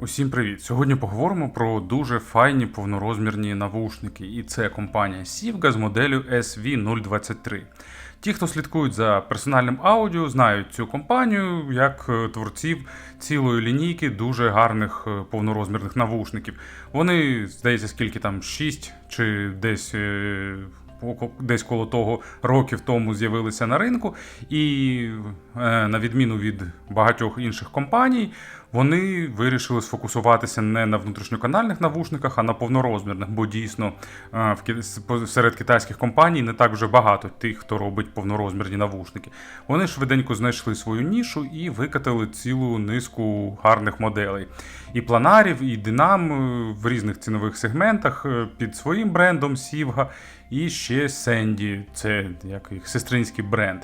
Усім привіт! Сьогодні поговоримо про дуже файні повнорозмірні навушники, і це компанія Sivga з моделлю SV023. Ті, хто слідкують за персональним аудіо, знають цю компанію як е, творців цілої лінійки дуже гарних е, повнорозмірних навушників. Вони, здається, скільки там 6 чи десь. е, Десь коло того років тому з'явилися на ринку, і на відміну від багатьох інших компаній, вони вирішили сфокусуватися не на внутрішньоканальних навушниках, а на повнорозмірних, бо дійсно е, в серед китайських компаній не так вже багато тих, хто робить повнорозмірні навушники. Вони швиденько знайшли свою нішу і викатили цілу низку гарних моделей. І планарів, і динам е, в різних цінових сегментах е, під своїм брендом Sivga, і ще Сенді, це як їх сестринський бренд.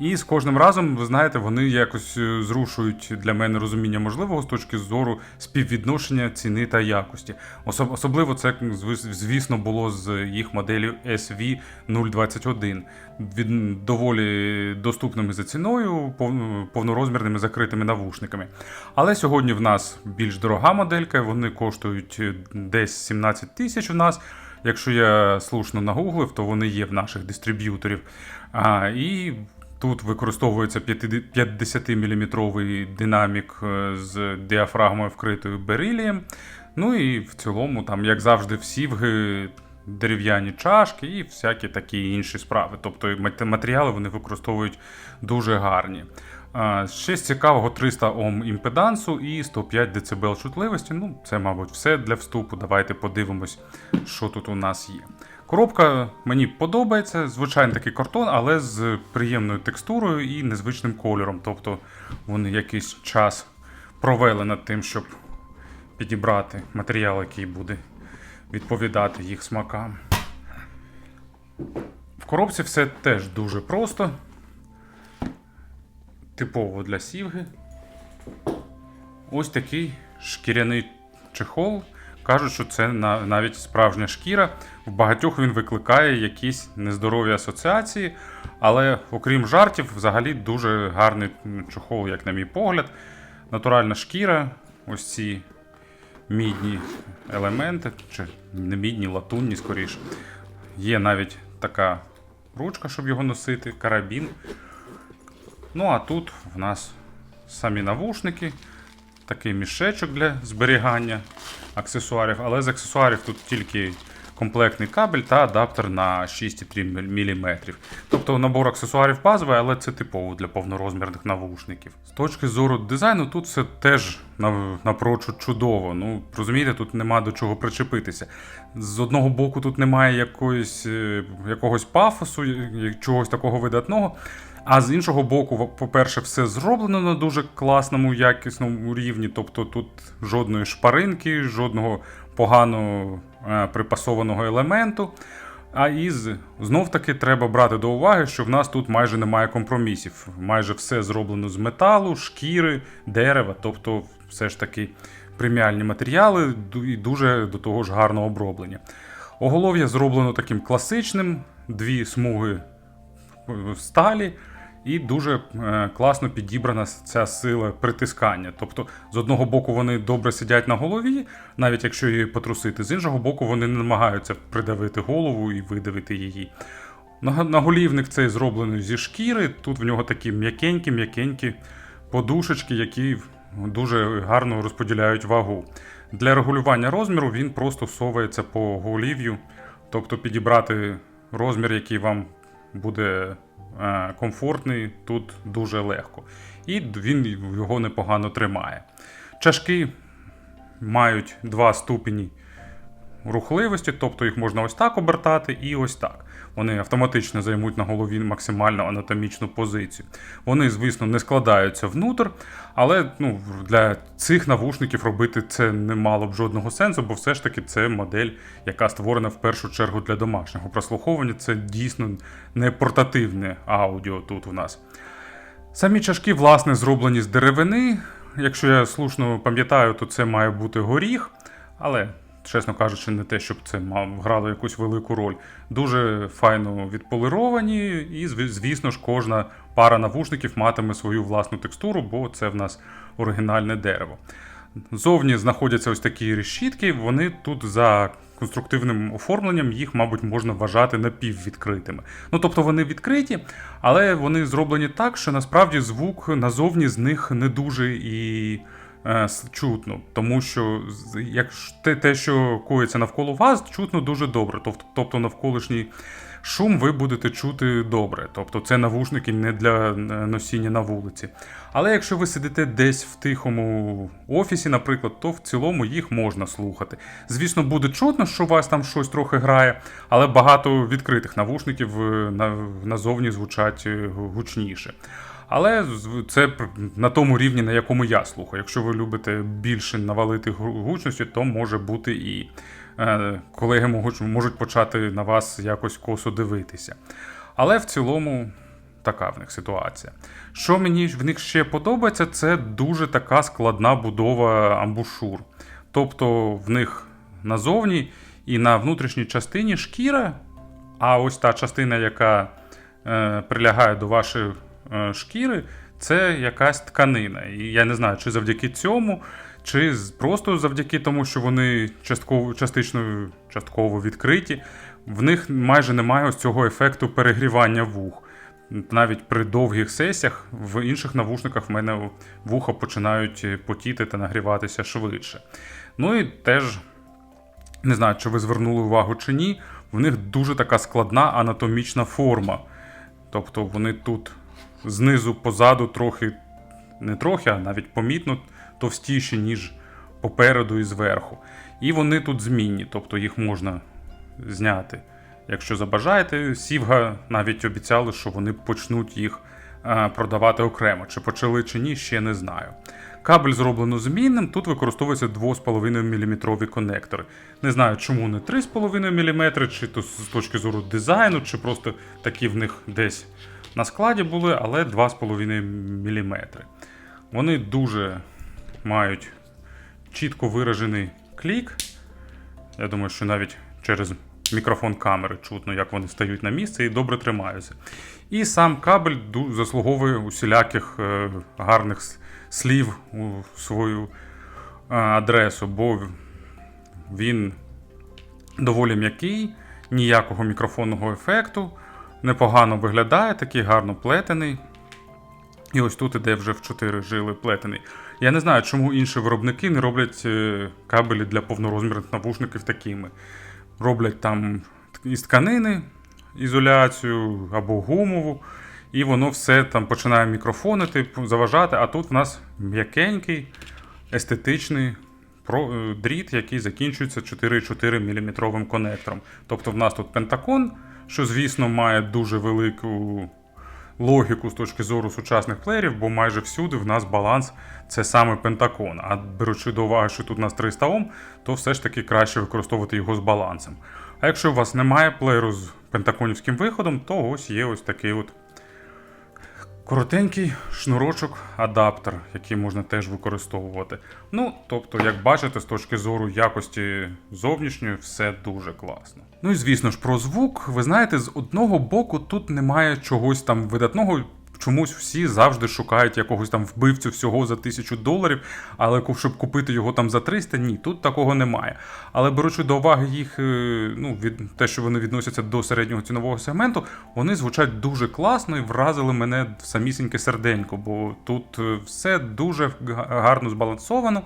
І з кожним разом, ви знаєте, вони якось е, зрушують для мене розуміння можливого з точки зору співвідношення ціни та якості. Особ- Особливо це, зв- звісно, було з їх моделлю SV021. Від доволі доступними за ціною, пов- повнорозмірними закритими навушниками. Але сьогодні в нас більш дорога моделька, вони коштують е, десь 17 тисяч у нас. Якщо я слушно нагуглив, то вони є в наших дистриб'юторів. А, і тут використовується 50-мм динамік е, з діафрагмою вкритою берилієм. Ну і в цілому, там, як завжди, в сівги дерев'яні чашки і всякі такі інші справи. Тобто матеріали вони використовують дуже гарні. Ще з цікавого 300 Ом імпедансу і 105 дБ чутливості. Ну, це, мабуть, все для вступу. Давайте подивимось, що тут у нас є. Коробка мені подобається, звичайно такий картон, але з приємною текстурою і незвичним кольором. Тобто вони якийсь час провели над тим, щоб підібрати матеріал, який буде відповідати їх смакам. В коробці все теж дуже просто. Типово для сівги. Ось такий шкіряний чехол. Кажуть, що це навіть справжня шкіра. В багатьох він викликає якісь нездорові асоціації, але окрім жартів, взагалі дуже гарний чохол, як на мій погляд. Натуральна шкіра, ось ці мідні елементи, чи не мідні, латунні скоріше. Є навіть така ручка, щоб його носити, карабін. Ну а тут в нас самі навушники, такий мішечок для зберігання аксесуарів, але з аксесуарів тут тільки комплектний кабель та адаптер на 6,3 мм. Тобто набор аксесуарів базовий, але це типово для повнорозмірних навушників. З точки зору дизайну, тут все теж напрочуд чудово. Ну, розумієте, тут нема до чого причепитися. З одного боку, тут немає якоїсь, е, якогось пафосу, чогось такого видатного. А з іншого боку, по-перше, все зроблено на дуже класному, якісному рівні. Тобто тут жодної шпаринки, жодного погано е, припасованого елементу. А із знов таки треба брати до уваги, що в нас тут майже немає компромісів. Майже все зроблено з металу, шкіри, дерева, тобто все ж таки преміальні матеріали і дуже до того ж гарно оброблення. Оголов'я зроблено таким класичним, дві смуги сталі, і дуже е, класно підібрана ця сила притискання. Тобто, з одного боку, вони добре сидять на голові, навіть якщо її потрусити, з іншого боку, вони не намагаються придавити голову і видавити її. Наголівник цей зроблений зі шкіри. Тут в нього такі м'якенькі, м'якенькі подушечки, які дуже гарно розподіляють вагу. Для регулювання розміру він просто совається по голів'ю, тобто підібрати розмір, який вам буде комфортний, тут дуже легко. І він його непогано тримає. Чашки мають два ступені рухливості, тобто їх можна ось так обертати і ось так. Вони автоматично займуть на голові максимально анатомічну позицію. Вони, звісно, не складаються внутрь, але ну, для цих навушників робити це не мало б жодного сенсу, бо все ж таки це модель, яка створена в першу чергу для домашнього прослуховування. Це дійсно не портативне аудіо тут у нас. Самі чашки, власне, зроблені з деревини. Якщо я слушно пам'ятаю, то це має бути горіх, але, чесно кажучи, не те, щоб це мав, грало якусь велику роль. Дуже файно відполировані, і, звісно ж, кожна пара навушників матиме свою власну текстуру, бо це в нас оригінальне дерево. Зовні знаходяться ось такі решітки, вони тут за конструктивним оформленням їх, мабуть, можна вважати напіввідкритими. Ну тобто вони відкриті, але вони зроблені так, що насправді звук назовні з них не дуже і чутно. Тому що як те, що коїться навколо вас, чутно дуже добре. Тобто, навколишній шум ви будете чути добре. Тобто це навушники не для е, носіння на вулиці. Але якщо ви сидите десь в тихому офісі, наприклад, то в цілому їх можна слухати. Звісно, буде чутно, що у вас там щось трохи грає, але багато відкритих навушників е, на, назовні звучать е, гучніше. Але це на тому рівні, на якому я слухаю. Якщо ви любите більше навалити гучності, то може бути і е, колеги можуть, почати на вас якось косо дивитися. Але в цілому така в них ситуація. Що мені в них ще подобається, це дуже така складна будова амбушур. Тобто в них назовні і на внутрішній частині шкіра, а ось та частина, яка е, прилягає до вашої е, шкіри, це якась тканина. І я не знаю, чи завдяки цьому, чи просто завдяки тому, що вони частково, частично частково відкриті, в них майже немає ось цього ефекту перегрівання вух. Навіть при довгих сесіях в інших навушниках в мене вуха починають е, потіти та нагріватися швидше. Ну і теж не знаю, чи ви звернули увагу чи ні, в них дуже така складна анатомічна форма. Тобто вони тут знизу позаду трохи, не трохи, а навіть помітно товстіші, ніж попереду і зверху. І вони тут змінні, тобто їх можна зняти. Якщо забажаєте, Сівга навіть обіцяли, що вони почнуть їх е, продавати окремо. Чи почали чи ні, ще не знаю. Кабель зроблено змінним, тут використовуються 2,5 мм конектори. Не знаю, чому не 3,5 мм, чи то з точки зору дизайну, чи просто такі в них десь на складі були, але 2,5 мм. Вони дуже мають чітко виражений клік. Я думаю, що навіть через мікрофон камери чутно, як вони стають на місце і добре тримаються. І сам кабель заслуговує усіляких е, гарних слів у свою е, адресу, бо він доволі м'який, ніякого мікрофонного ефекту, непогано виглядає, такий гарно плетений. І ось тут іде вже в 4 жили плетений. Я не знаю, чому інші виробники не роблять е, кабелі для повнорозмірних навушників такими. Роблять там із тканини ізоляцію або гумову, і воно все там починає мікрофонити, заважати. А тут в нас м'якенький, естетичний е, дріт, який закінчується 4,4 мм конектором. Тобто в нас тут пентакон, що, звісно, має дуже велику логіку з точки зору сучасних плеєрів, бо майже всюди в нас баланс це саме пентакон. А беручи до уваги, що тут у нас 300 Ом, то все ж таки краще використовувати його з балансом. А якщо у вас немає плеєру з пентаконівським виходом, то ось є ось такий от коротенький шнурочок адаптер, який можна теж використовувати. Ну, тобто, як бачите, з точки зору якості зовнішньої, все дуже класно. Ну і звісно ж, про звук, ви знаєте, з одного боку тут немає чогось там видатного. Чомусь всі завжди шукають якогось там вбивцю всього за тисячу доларів, але щоб купити його там за 300, ні, тут такого немає. Але беручи до уваги їх, е, ну, від те, що вони відносяться до середнього цінового сегменту, вони звучать дуже класно і вразили мене в самісіньке серденько, бо тут е, все дуже гарно збалансовано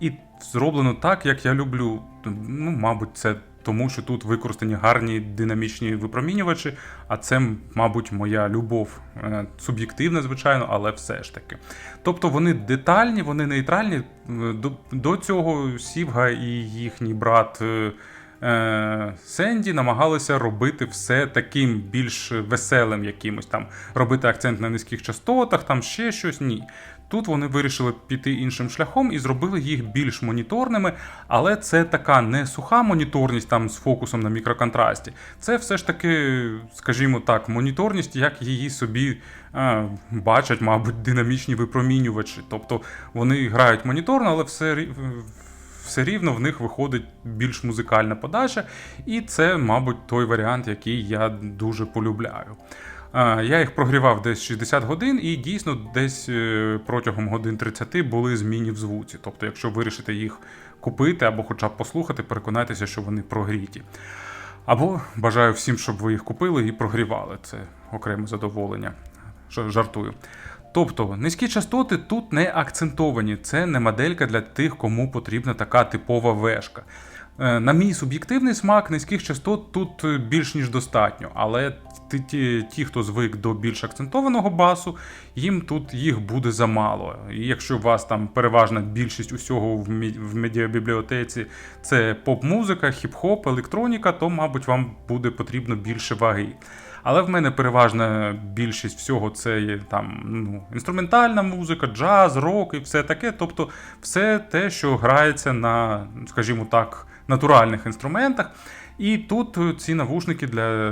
і зроблено так, як я люблю. Ну, мабуть, це тому, що тут використані гарні динамічні випромінювачі, а це, мабуть, моя любов е, суб'єктивна, звичайно, але все ж таки. Тобто вони детальні, вони нейтральні. Е, До, до цього Сівга і їхній брат. е, Сенді намагалися робити все таким більш веселим якимось там, робити акцент на низьких частотах, там ще щось. Ні. Тут вони вирішили піти іншим шляхом і зробили їх більш моніторними, але це така не суха моніторність там з фокусом на мікроконтрасті. Це все ж таки, скажімо так, моніторність, як її собі е, бачать, мабуть, динамічні випромінювачі. Тобто вони грають моніторно, але все все рівно в них виходить більш музикальна подача, і це, мабуть, той варіант, який я дуже полюбляю. Я їх прогрівав десь 60 годин, і дійсно десь е, протягом годин 30 були зміни в звуці. Тобто, якщо вирішите їх купити або хоча б послухати, переконайтеся, що вони прогріті. Або бажаю всім, щоб ви їх купили і прогрівали. Це окреме задоволення. Жартую. Тобто низькі частоти тут не акцентовані, це не моделька для тих, кому потрібна така типова вешка. Е, На мій суб'єктивний смак низьких частот тут е, більш ніж достатньо, але ті, ті, ті, хто звик до більш акцентованого басу, їм тут їх буде замало. І якщо у вас там переважна більшість усього в, мі- в медіабібліотеці це поп-музика, хіп-хоп, електроніка, то, мабуть, вам буде потрібно більше ваги. Але в мене переважна більшість всього це є там ну, інструментальна музика, джаз, рок і все таке. Тобто все те, що грається на, скажімо так, натуральних інструментах. І тут ці навушники для,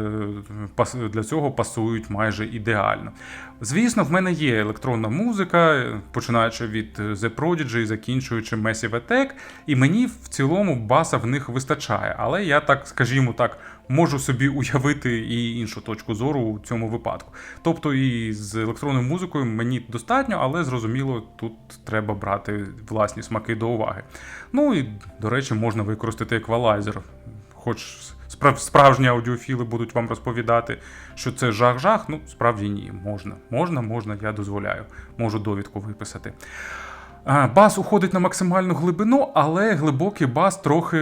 для цього пасують майже ідеально. Звісно, в мене є електронна музика, починаючи від The Prodigy закінчуючи Massive Attack, і мені в цілому баса в них вистачає. Але я так, скажімо так, можу собі уявити і іншу точку зору у цьому випадку. Тобто і з електронною музикою мені достатньо, але зрозуміло, тут треба брати власні смаки до уваги. Ну і, до речі, можна використати еквалайзер. Хоч справжні аудіофіли будуть вам розповідати, що це жах-жах, ну справді ні, можна. Можна, можна, я дозволяю. Можу довідку виписати. Бас уходить на максимальну глибину, але глибокий бас трохи,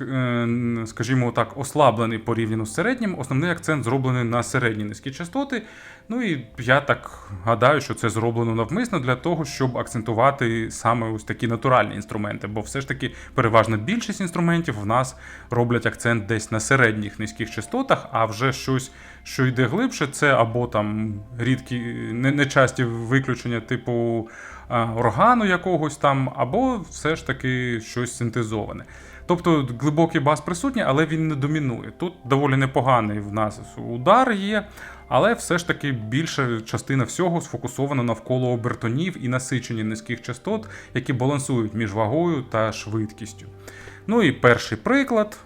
е, скажімо так, ослаблений порівняно з середнім. Основний акцент зроблений на середні низькі частоти. Ну і я так гадаю, що це зроблено навмисно для того, щоб акцентувати саме ось такі натуральні інструменти. Бо все ж таки переважна більшість інструментів в нас роблять акцент десь на середніх низьких частотах, а вже щось, що йде глибше, це або там рідкі не- нечасті виключення, типу органу якогось там, або все ж таки щось синтезоване. Тобто глибокий бас присутній, але він не домінує. Тут доволі непоганий в нас удар є, але все ж таки більша частина всього сфокусована навколо обертонів і насичення низьких частот, які балансують між вагою та швидкістю. Ну і перший приклад,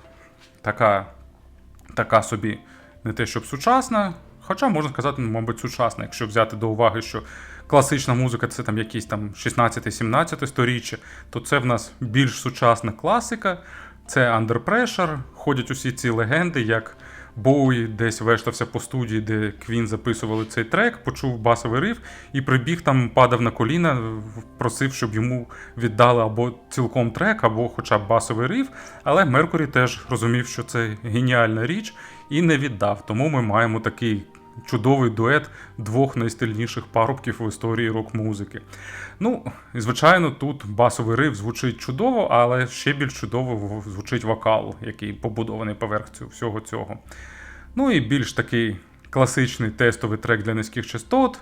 така, така собі не те, щоб сучасна, хоча можна сказати, ну, мабуть, сучасна, якщо взяти до уваги, що класична музика це там якісь там 16-17 сторіччя, то це в нас більш сучасна класика, це Under Pressure, ходять усі ці легенди, як Боуї десь вештався по студії, де Квін записували цей трек, почув басовий риф і прибіг там, падав на коліна, просив, щоб йому віддали або цілком трек, або хоча б басовий риф. Але Меркурі теж розумів, що це геніальна річ, і не віддав. Тому ми маємо такий чудовий дует двох найстильніших парубків в історії рок-музики. Ну, звичайно, тут басовий риф звучить чудово, але ще більш чудово звучить вокал, який побудований поверх цього- всього цього. Ну і більш такий класичний тестовий трек для низьких частот,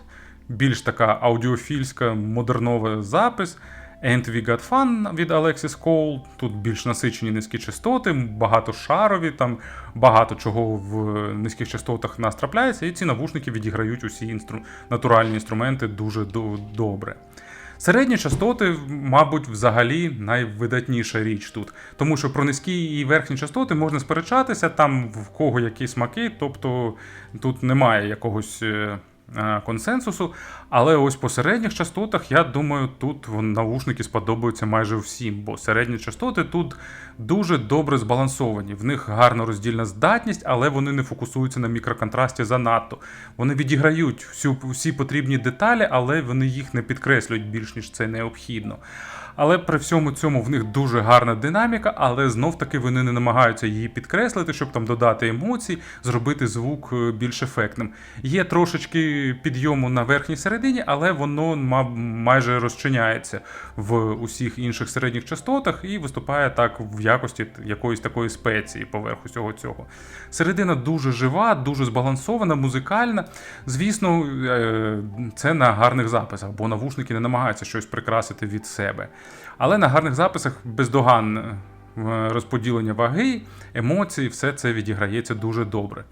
більш така аудіофільська модернова запис. And We Got Fun від Alexis Cole. Тут більш насичені низькі частоти, багато шарові, там багато чого в низьких частотах нас трапляється, і ці навушники відіграють усі інстру... натуральні інструменти дуже до- добре. Середні частоти, мабуть, взагалі найвидатніша річ тут, тому що про низькі і верхні частоти можна сперечатися, там в кого які смаки, тобто тут немає якогось е, консенсусу. Але ось по середніх частотах, я думаю, тут навушники сподобаються майже всім, бо середні частоти тут дуже добре збалансовані. В них гарна роздільна здатність, але вони не фокусуються на мікроконтрасті занадто. Вони відіграють всю, всі потрібні деталі, але вони їх не підкреслюють більш ніж це необхідно. Але при всьому цьому в них дуже гарна динаміка, але знов таки вони не намагаються її підкреслити, щоб там додати емоцій, зробити звук е, більш ефектним. Є трошечки підйому на верхній середині, але воно ма- майже розчиняється в усіх інших середніх частотах і виступає так в якості якоїсь такої спеції поверх усього цього. Середина дуже жива, дуже збалансована, музикальна. Звісно, е, це на гарних записах, бо навушники не намагаються щось прикрасити від себе. Але на гарних записах бездоганне е, розподілення ваги, емоцій, все це відіграється дуже добре.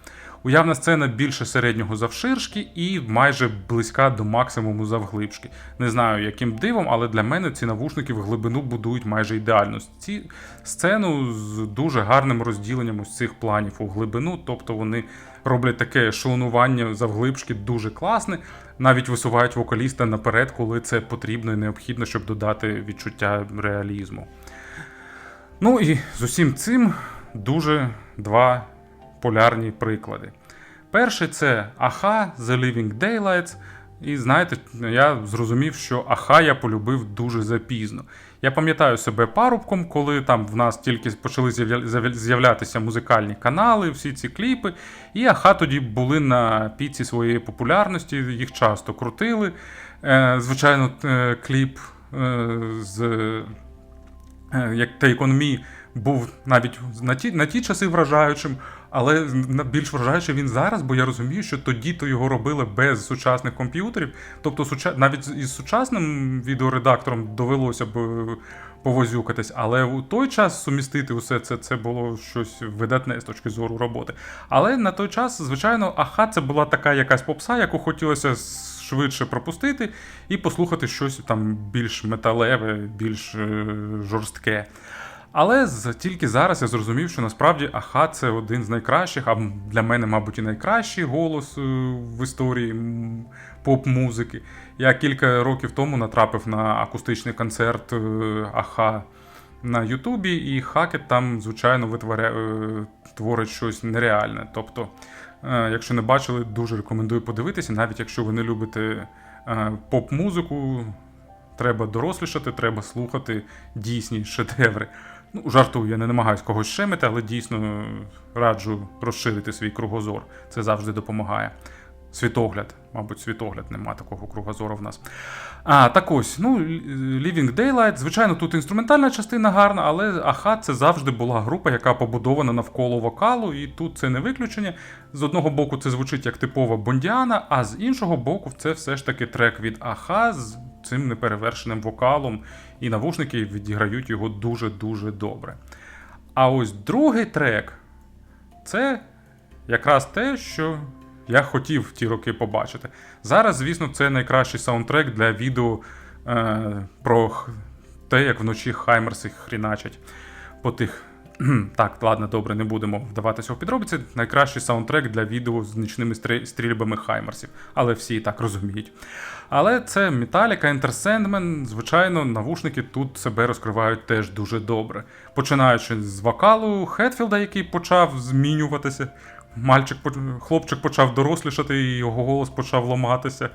Уявна сцена більше середнього завширшки і майже близька до максимуму завглибшки. Не знаю, яким дивом, але для мене ці навушники в глибину будують майже ідеально. Ці сцену з дуже гарним розділенням ось цих планів у глибину, тобто вони роблять таке ешелонування завглибшки дуже класне. Навіть висувають вокаліста наперед, коли це потрібно і необхідно, щоб додати відчуття реалізму. Ну і з усім цим дуже два полярні приклади. Перший це Аха The Living Daylights. І знаєте, я зрозумів, що Аха я полюбив дуже запізно. Я пам'ятаю себе парубком, коли там в нас тільки почали з'явля- з'явля- з'являтися музикальні канали, всі ці кліпи. І Аха тоді були на піці своєї популярності, їх часто крутили. Е, звичайно, е, кліп е, з як Take On Me був навіть на ті, на ті часи вражаючим, але більш вражаючий він зараз, бо я розумію, що тоді то його робили без сучасних комп'ютерів. Тобто, суча... навіть із сучасним відеоредактором довелося б е, повозюкатись, але у той час сумістити усе це, це було щось видатне з точки зору роботи. Але на той час, звичайно, аха, це була така якась попса, яку хотілося швидше пропустити і послухати щось там більш металеве, більш е, жорстке. Але тільки зараз я зрозумів, що насправді Аха це один з найкращих, а для мене, мабуть, і найкращий голос е, в історії поп-музики. Я кілька років тому натрапив на акустичний концерт е, Аха на Ютубі, і Хакет там, звичайно, витворя... е, творить щось нереальне. Тобто, якщо не бачили, дуже рекомендую подивитися, навіть якщо ви не любите поп-музику, треба дорослішати, треба слухати дійсні шедеври. Ну, жартую, я не намагаюсь когось шемити, але дійсно раджу розширити свій кругозор. Це завжди допомагає. Світогляд, мабуть, світогляд, нема такого кругозору в нас. А, так ось, ну, Living Daylight, звичайно, тут інструментальна частина гарна, але Аха це завжди була група, яка побудована навколо вокалу, і тут це не виключення. З одного боку, це звучить як типова бондіана, а з іншого боку, це все ж таки трек від Аха з цим неперевершеним вокалом, і навушники відіграють його дуже-дуже добре. А ось другий трек це якраз те, що я хотів в ті роки побачити. Зараз, звісно, це найкращий саундтрек для відео е, про те, як вночі хаймерси хріначать по тих. Так, ладно, добре, не будемо вдаватися у підробиці. Найкращий саундтрек для відео з нічними стрі- стрільбами хаймерсів, але всі і так розуміють. Але це Metallica, Enter Sandman, звичайно, навушники тут себе розкривають теж дуже добре. Починаючи з вокалу Хетфілда, який почав змінюватися. Мальчик, хлопчик почав дорослішати, і його голос почав ламатися.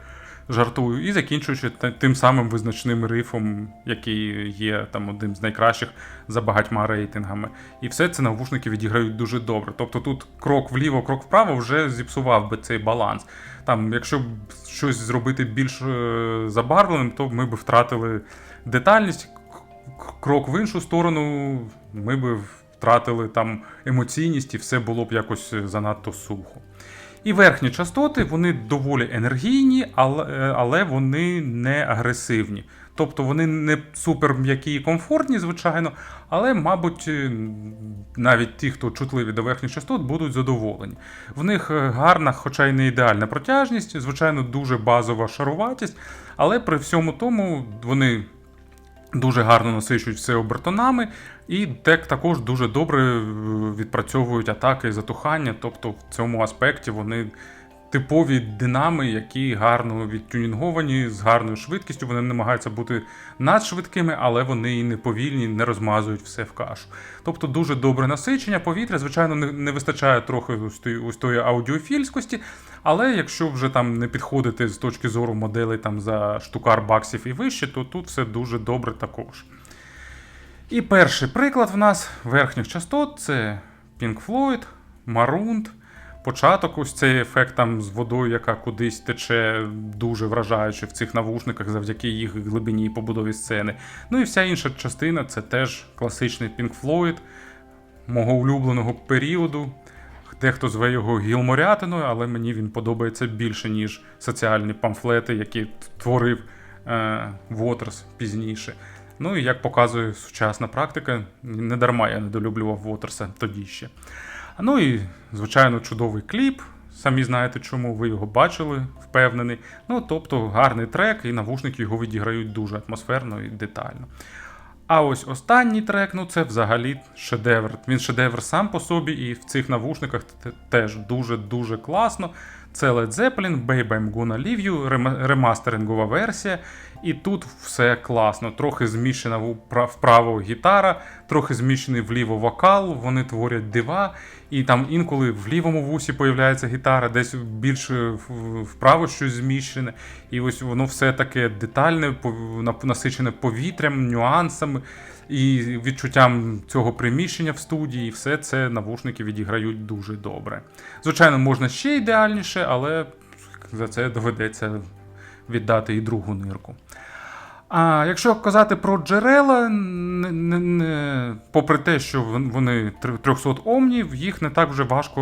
Жартую, і закінчуючи тим самим визначним рифом, який є там одним з найкращих за багатьма рейтингами. І все це навушники відіграють дуже добре. Тобто тут крок вліво, крок вправо вже зіпсував би цей баланс. Там, якщо б щось зробити більш е, забарвленим, то ми б втратили детальність. Крок в іншу сторону, ми б втратили там емоційність, і все було б якось е, занадто сухо. І верхні частоти вони доволі енергійні, але, е, але вони не агресивні. Тобто вони не супер м'які і комфортні, звичайно, але, мабуть, е, навіть ті, хто чутливі до верхніх частот, будуть задоволені. В них е, гарна, хоча й не ідеальна протяжність, звичайно, дуже базова шаруватість, але при всьому тому вони дуже гарно насичують все обертонами, і тек також дуже добре е, відпрацьовують атаки і затухання. Тобто в цьому аспекті вони типові динами, які гарно відтюнінговані, з гарною швидкістю. Вони намагаються бути надшвидкими, але вони і не повільні, не розмазують все в кашу. Тобто дуже добре насичення повітря. Звичайно, не вистачає трохи ось тої аудіофільськості, але якщо вже там не підходити з точки зору моделей там за штукар баксів і вище, то тут все дуже добре також. І перший приклад в нас верхніх частот це Pink Floyd, Maroon. Початок, ось цей ефект там з водою, яка кудись тече, дуже вражаючи в цих навушниках завдяки їх глибині і побудові сцени. Ну і вся інша частина це теж класичний Pink Floyd, мого улюбленого періоду. Дехто зве його гілморятиною, але мені він подобається більше, ніж соціальні памфлети, які творив е, Waters пізніше. Ну і як показує сучасна практика, не дарма я недолюблював Вотерса тоді ще. Ну і, звичайно, чудовий кліп. Самі знаєте, чому ви його бачили, впевнений. Ну, тобто, гарний трек, і навушники його відіграють дуже атмосферно і детально. А ось останній трек, ну це взагалі шедевр. Він шедевр сам по собі, і в цих навушниках те- теж дуже-дуже класно. Це Led Zeppelin, Baby I'm Gonna Leave You, ремастерингова версія. І тут все класно. Трохи зміщена вправо гітара, трохи зміщений вліво вокал, вони творять дива. І там інколи в лівому вусі появляється гітара, десь більше вправо щось зміщене. І ось воно все таке детальне, насичене повітрям, нюансами і відчуттям цього приміщення в студії. І все це навушники відіграють дуже добре. Звичайно, можна ще ідеальніше, але за це доведеться віддати і другу нирку. А якщо казати про джерела, не, не, не, попри те, що вони 300 омнів, їх не так вже важко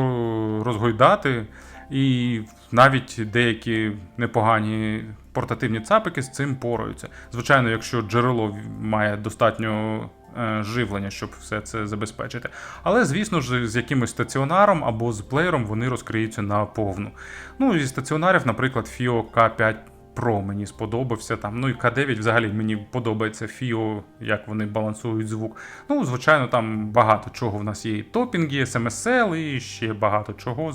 розгойдати. І навіть деякі непогані портативні цапики з цим пораються. Звичайно, якщо джерело має достатньо е, живлення, щоб все це забезпечити. Але, звісно ж, з якимось стаціонаром або з плеєром вони розкриються на повну. Ну, зі стаціонарів, наприклад, FIO K5 Pro мені сподобався там. Ну і К9 взагалі мені подобається FIO, як вони балансують звук. Ну, звичайно, там багато чого в нас є. І топінги, SMSL і ще багато чого.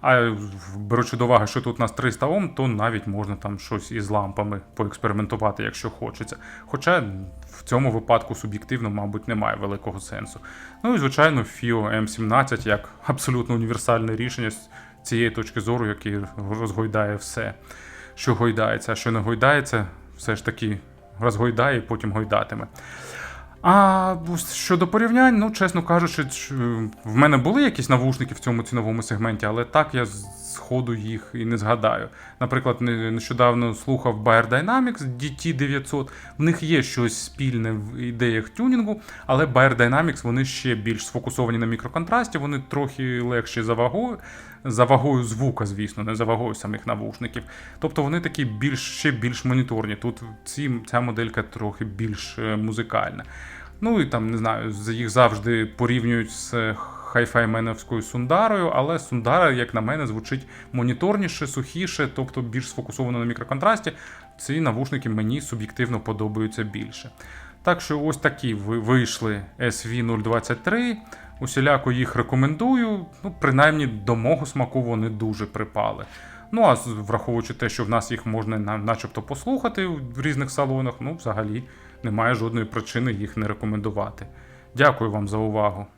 А беручи до уваги, що тут у нас 300 Ом, то навіть можна там щось із лампами поекспериментувати, якщо хочеться. Хоча в цьому випадку суб'єктивно, мабуть, немає великого сенсу. Ну і звичайно, FIO M17 як абсолютно універсальне рішення з цієї точки зору, який розгойдає все, що гойдається, а що не гойдається, все ж таки розгойдає і потім гойдатиме. А щодо порівнянь, ну чесно кажучи, в мене були якісь навушники в цьому ціновому сегменті, але так я сходу їх і не згадаю. Наприклад, не- нещодавно слухав Bayer Dynamics DT900. В них є щось спільне в ідеях тюнінгу, але Bayer Dynamics вони ще більш сфокусовані на мікроконтрасті, вони трохи легші за вагою, за вагою звука, звісно, не за вагою самих навушників. Тобто вони такі більш ще більш моніторні. Тут ці, ця моделька трохи більш е, музикальна. Ну і там не знаю, їх завжди порівнюють з хайфайменовською Сундарою, але Сундара, як на мене, звучить моніторніше, сухіше, тобто більш сфокусовано на мікроконтрасті. Ці навушники мені суб'єктивно подобаються більше. Так що ось такі вийшли SV023. Усіляко їх рекомендую. Ну, принаймні до мого смаку вони дуже припали. Ну а враховуючи те, що в нас їх можна начебто послухати в різних салонах, ну взагалі немає жодної причини їх не рекомендувати. Дякую вам за увагу.